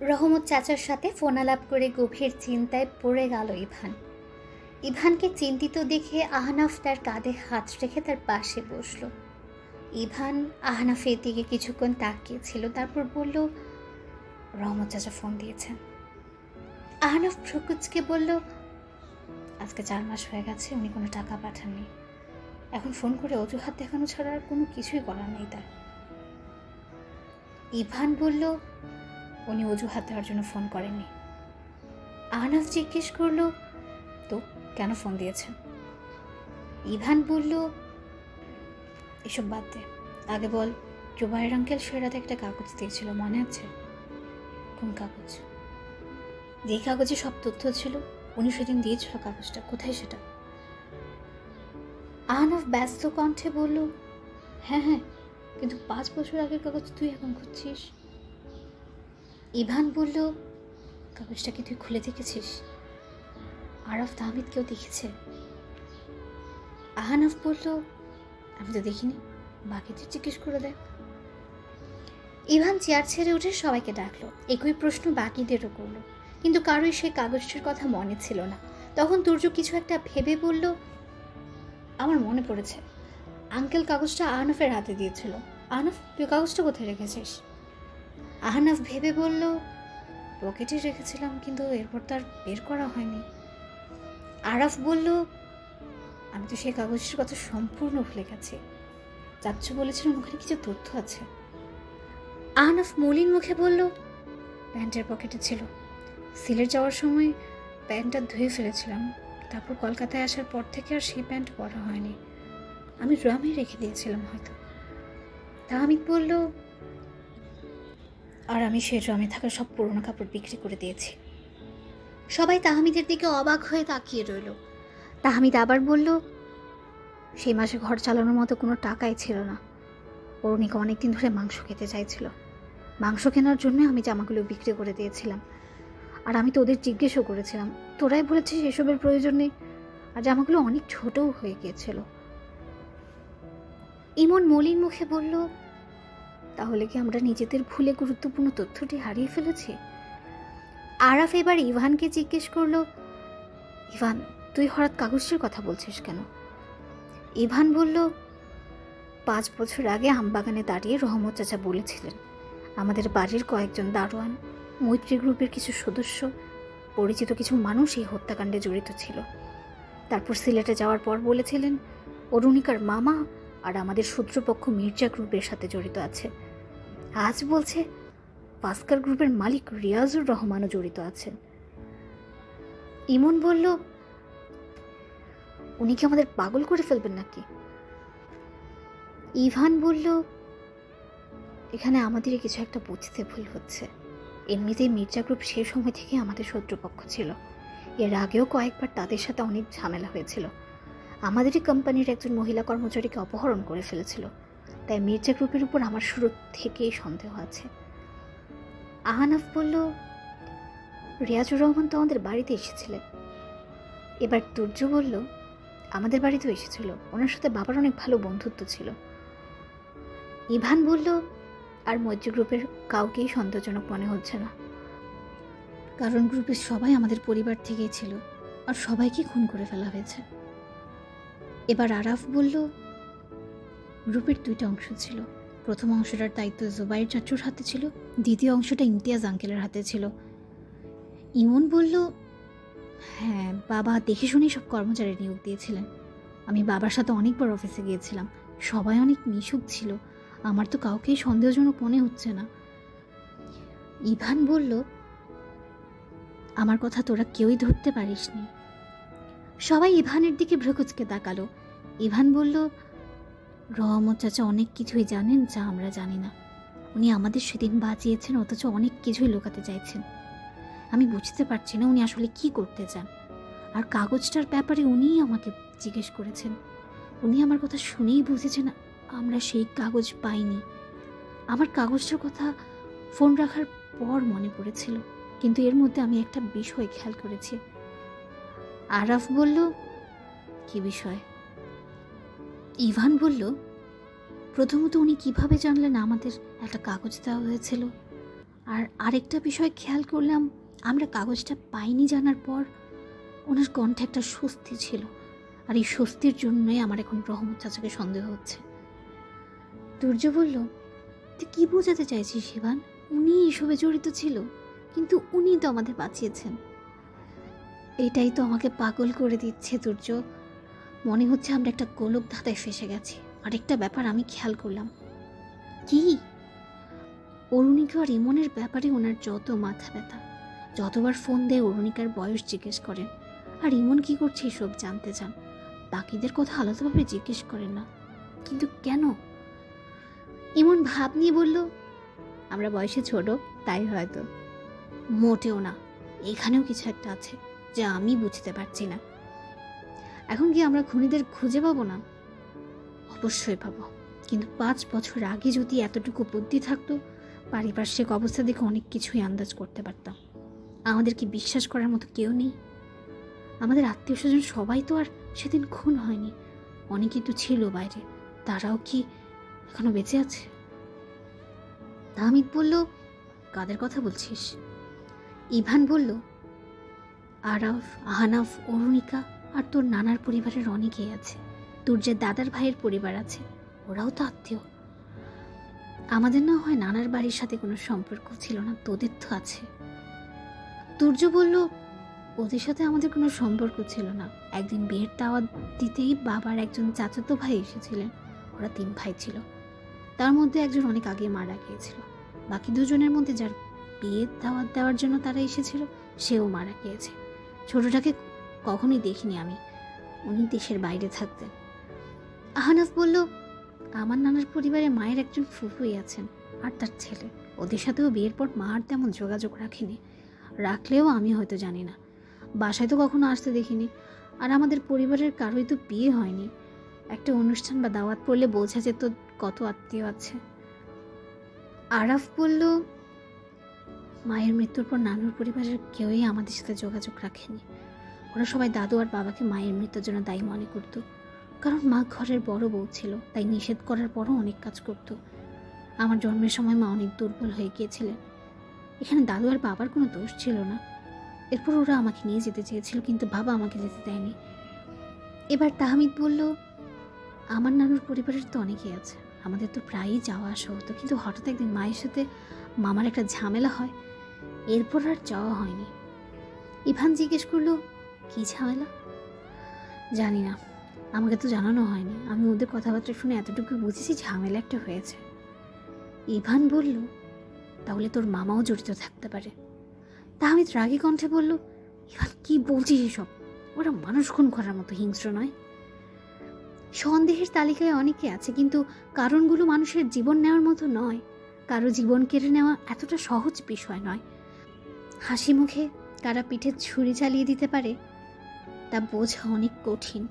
রহমত চাচার সাথে ফোন আলাপ করে গভীর চিন্তায় পড়ে গেল ইভান। ইভানকে চিন্তিত দেখে আহনাফ তার কাঁধে হাত রেখে তার পাশে বসল। ইভান আহনাফের দিকে কিছুক্ষণ তাকিয়েছিল, তারপর বলল, রহমত চাচা ফোন দিয়েছেন। আহনাফ প্রকুচকে বলল, আজকে চার মাস হয়ে গেছে, উনি কোনো টাকা পাঠাননি। এখন ফোন করে অজুহাত দেখানো ছাড়া আর কোনো কিছুই করার নেই তার। ইভান বলল উনি অজুহাত দেওয়ার জন্য ফোন করেননি। আহনাফ জিজ্ঞেস করল, তো কেন ফোন দিয়েছেন? ইভান বলল, এসব বাদ দে। আগে বল, জুবাইর আঙ্কেল সেরাতে একটা কাগজ দিয়েছিল, মনে আছে? কোন কাগজ? যে কাগজে সব তথ্য ছিল, উনি সেদিন দিয়েছিল কাগজটা। কোথায় সেটা? আহনাফ ব্যস্ত কণ্ঠে বলল হ্যাঁ হ্যাঁ কিন্তু পাঁচ বছর আগের কাগজ তুই এখন খুঁজছিস? ইভান বলল কাগজটা কি তুই খুলে দেখেছিস? আরফ তাহমিদ কেউ দেখেছে। আহানফ বলল, আমি তো দেখিনি। বাকিদের জিজ্ঞেস করে দেখ। ইভান চেয়ার ছেড়ে উঠে সবাইকে ডাকলো। একই প্রশ্ন বাকিদেরও করল। কিন্তু কারোই সেই কাগজটির কথা মনে ছিল না। তখন তুর্য কিছু একটা ভেবে বলল, আমার মনে পড়েছে। আঙ্কেল কাগজটা আহনফের হাতে দিয়েছিল। আহনফ, তুই কাগজটা কোথায় রেখেছিস? আহনাফ ভেবে বলল পকেটে রেখেছিলাম, কিন্তু এরপর তার বের করা হয়নি। আরাফ বলল, আমি তো সেই কাগজের কথা সম্পূর্ণ ভুলে গেছি। চাচ্ছু বলেছিলাম ওখানে কিছু তথ্য আছে। আহনাফ মলিন মুখে বলল, প্যান্টের পকেটে ছিল। সিলেট যাওয়ার সময় প্যান্টটা ধুয়ে ফেলেছিলাম। তারপর কলকাতায় আসার পর থেকে আর সেই প্যান্ট পরা হয়নি। আমি ড্রামে রেখে দিয়েছিলাম হয়তো। তাহমিদ বলল আর আমি সে ড্রামে থাকা সব পুরনো কাপড় বিক্রি করে দিয়েছি। সবাই তাহমিদের দিকে অবাক হয়ে তাকিয়ে রইল। তাহমিদ আবার বলল, সেই মাসে ঘর চালানোর মতো কোনো টাকাই ছিল না। অরুণিকা অনেকদিন ধরে মাংস খেতে চাইছিল। মাংস কেনার জন্য আমি জামাগুলো বিক্রি করে দিয়েছিলাম। আর আমি তো ওদের জিজ্ঞেসও করেছিলাম, তোরাই বলেছিস এসবের প্রয়োজন নেই? আর জামাগুলো অনেক ছোটও হয়ে গিয়েছিল। ইমন মলিন মুখে বলল তাহলে কি আমরা নিজেদের ভুলে গুরুত্বপূর্ণ তথ্যটি হারিয়ে ফেলেছি? আরাফ এবার ইভানকে জিজ্ঞেস করল, ইভান, তুই হঠাৎ কাগজটির কথা বলছিস কেন? ইভান বলল, পাঁচ বছর আগে আমবাগানে দাঁড়িয়ে রহমত চাচা বলেছিলেন, আমাদের বাড়ির কয়েকজন দারোয়ান, মৈত্রী গ্রুপের কিছু সদস্য, পরিচিত কিছু মানুষ এই হত্যাকাণ্ডে জড়িত ছিল। তারপর সিলেটে যাওয়ার পর বলেছিলেন, অরুণিকার মামা আর আমাদের শত্রুপক্ষ মির্জা গ্রুপের সাথে জড়িত আছে। আজ বলছে, পাস্কার গ্রুপের মালিক রিয়াজুর রহমানও জড়িত আছেন ইমন বলল, উনি কি আমাদের পাগল করে ফেলবেন নাকি? ইভান বলল, এখানে আমাদেরই কিছু একটা বুঝতে ভুল হচ্ছে। এমনিতেই মির্জা গ্রুপ সে সময় থেকে আমাদের শত্রুপক্ষ ছিল। এর আগেও কয়েকবার তাদের সাথে অনেক ঝামেলা হয়েছিল। আমাদেরই কোম্পানির একজন মহিলা কর্মচারীকে অপহরণ করে ফেলেছিল। তাই মির্জা গ্রুপের উপর আমার শুরু থেকেই সন্দেহ আছে। আহানাফ বলল, রিয়াজুর রহমান তো আমাদের বাড়িতে এসেছিলেন এবার তুর্য বলল, আমাদের বাড়িতেও এসেছিল। ওনার সাথে বাবার অনেক ভালো বন্ধুত্ব ছিল। ইভান বলল, আর মৈত্রী গ্রুপের কাউকেই সন্দেহজনক মনে হচ্ছে না। কারণ গ্রুপের সবাই আমাদের পরিবার থেকেই ছিল, আর সবাইকে খুন করে ফেলা হয়েছে। এবার আরাফ বলল গ্রুপের দুইটা অংশ ছিল। প্রথম অংশটার দায়িত্ব জুবাইর চাচুর হাতে ছিল, দ্বিতীয় অংশটা ইমতিয়াজ আঙ্কেলের হাতে ছিল। ইমন বলল হ্যাঁ বাবা, দেখে শুনেই সব কর্মচারী নিয়োগ দিয়েছিলেন। আমি বাবার সাথে অনেকবার অফিসে গিয়েছিলাম। সবাই অনেক মিশুক ছিল। আমার তো কাউকেই সন্দেহজনক মনে হচ্ছে না। ইভান বলল, আমার কথা তোরা কেউই ধরতে পারিসনি। সবাই ইভানের দিকে ভ্রকুচকে তাকালো। ইভান বলল, রহমত চাচা অনেক কিছুই জানেন যা আমরা জানি না। উনি আমাদের সেদিন বাঁচিয়েছেন, অথচ অনেক কিছুই লুকাতে চাইছেন। আমি বুঝতে পারছি না উনি আসলে কি করতে চান। আর কাগজটার ব্যাপারে উনিই আমাকে জিজ্ঞেস করেছেন। উনি আমার কথা শুনেই বুঝেছেন, আমরা সেই কাগজ পাইনি। আমার কাগজটার কথা ফোন রাখার পর মনে পড়েছিল, কিন্তু এর মধ্যে আমি একটা বিষয় খেয়াল করেছি। আরাফ বলল, কি বিষয়? ইভান বলল, প্রথমত উনি কীভাবে জানলেন আমাদের একটা কাগজ দেওয়া হয়েছিল? আর আরেকটা বিষয় খেয়াল করলাম, আমরা কাগজটা পাইনি জানার পর ওনার কণ্ঠে একটা স্বস্তি ছিল, আর এই স্বস্তির জন্যই আমার এখন রহমত চাচাকে সন্দেহ হচ্ছে। দুর্য বলল, তুই কী বোঝাতে চাইছিস শিবান উনি এসবে জড়িত ছিল, কিন্তু উনি তো আমাদের বাঁচিয়েছেন। এটাই তো আমাকে পাগল করে দিচ্ছে দুর্য। মনে হচ্ছে আমরা একটা গোলক ধাঁধায় ফেসে গেছি। আরেকটা ব্যাপার আমি খেয়াল করলাম। কি? অরুণিকা আর ইমনের ব্যাপারে ওনার যত মাথা ব্যথা। যতবার ফোন দেয় অরুণিকার বয়স জিজ্ঞেস করেন। আর ইমন কি করছে এসব জানতে চান? বাকিদের কথা আলাদাভাবে জিজ্ঞেস করেন না। কিন্তু কেন? ইমন ভাব নিয়ে বলল, আমরা বয়সে ছোট, তাই হয়তো। মোটেও না। এখানেও কিছু একটা আছে, যা আমি বুঝতে পারছি না। এখন কি আমরা খুনিদের খুঁজে পাবো না? অবশ্যই পাবো। কিন্তু পাঁচ বছর আগে যদি এতটুকু বুদ্ধি থাকতো, পারিপার্শ্বিক অবস্থা দেখে অনেক কিছুই আন্দাজ করতে পারতাম। আমাদের কি বিশ্বাস করার মতো কেউ নেই? আমাদের আত্মীয় স্বজন সবাই তো আর সেদিন খুন হয়নি। অনেকেই তো ছিল বাইরে। তারাও কি এখনও বেঁচে আছে? তাহমিদ বলল, কাদের কথা বলছিস? ইভান বলল, আরাফ, আহানাফ, অরুণিকা আর তোর নানার পরিবারের অনেকেই আছে। তোর যে দাদার ভাইয়ের পরিবার আছে, ওরাও তো আত্মীয়। আমাদের না হয় নানার বাড়ির সাথে কোনো সম্পর্ক ছিল না, তোদের তো আছে। তুর্য বলল, ওদের সাথে আমাদের কোনো সম্পর্ক ছিল না। একদিন বিয়ের দাওয়াত দিতেই বাবার একজন চাচাতো ভাই এসেছিলেন। ওরা তিন ভাই ছিল। তার মধ্যে একজন অনেক আগে মারা গিয়েছিল। বাকি দুজনের মধ্যে যার বিয়ের দাওয়াত দেওয়ার জন্য তারা এসেছিল, সেও মারা গিয়েছে। ছোটটাকে কখনোই দেখিনি আমি। উনি দেশের বাইরে থাকতেন। আহনাফ বলল, আমার নানার পরিবারে মায়ের একজন ফুফুই আছেন আর তার ছেলে। ওদের সাথেও বিয়ের পর মা আর তেমন যোগাযোগ রাখেনি। রাখলেও আমি হয়তো জানি না। বাসায় তো কখনো আসতে দেখিনি। আর আমাদের পরিবারের কারোই তো বিয়ে হয়নি। একটা অনুষ্ঠান বা দাওয়াত পড়লে বোঝা যেত কত আত্মীয় আছে। আরাফ বলল, মায়ের মৃত্যুর পর নানুর পরিবারের কেউই আমাদের সাথে যোগাযোগ রাখেনি। ওরা সবাই দাদু আর বাবাকে মায়ের মৃত্যুর জন্য দায়ী মনে করতো। কারণ মা ঘরের বড় বউ ছিল, তাই নিষেধ করার পরও অনেক কাজ করত। আমার জন্মের সময় মা অনেক দুর্বল হয়ে গিয়েছিলেন। এখানে দাদু আর বাবার কোনো দোষ ছিল না। এরপর ওরা আমাকে নিয়ে যেতে চেয়েছিল, কিন্তু বাবা আমাকে যেতে দেয়নি। এবার তাহমিদ বলল, আমার নানুর পরিবারের তো অনেকেই আছে। আমাদের তো প্রায়ই যাওয়া আসা হতো, কিন্তু হঠাৎ একদিন মায়ের সাথে মামার একটা ঝামেলা হয়। এরপর আর যাওয়া হয়নি। ইভান জিজ্ঞেস করল কী ঝামেলা? জানি না। আমাকে তো জানানো হয়নি। আমি ওদের কথাবার্তা শুনে এতটুকু বুঝেছি ঝামেলা একটা হয়েছে। ইভান বলল, তাহলে তোর মামাও জড়িত থাকতে পারে। তা তাহমিদ রাগী কণ্ঠে বলল, ইভান, কি বলছিস এসব? ওরা মানুষ খুন করার মতো হিংস্র নয়? সন্দেহের তালিকায় অনেকে আছে, কিন্তু কারণগুলো মানুষের জীবন নেওয়ার মতো নয়। কারও জীবন কেড়ে নেওয়া এতটা সহজ বিষয় নয়। হাসি মুখে কারা পিঠে ছুরি চালিয়ে দিতে পারে তা বোঝা অনেক কঠিন।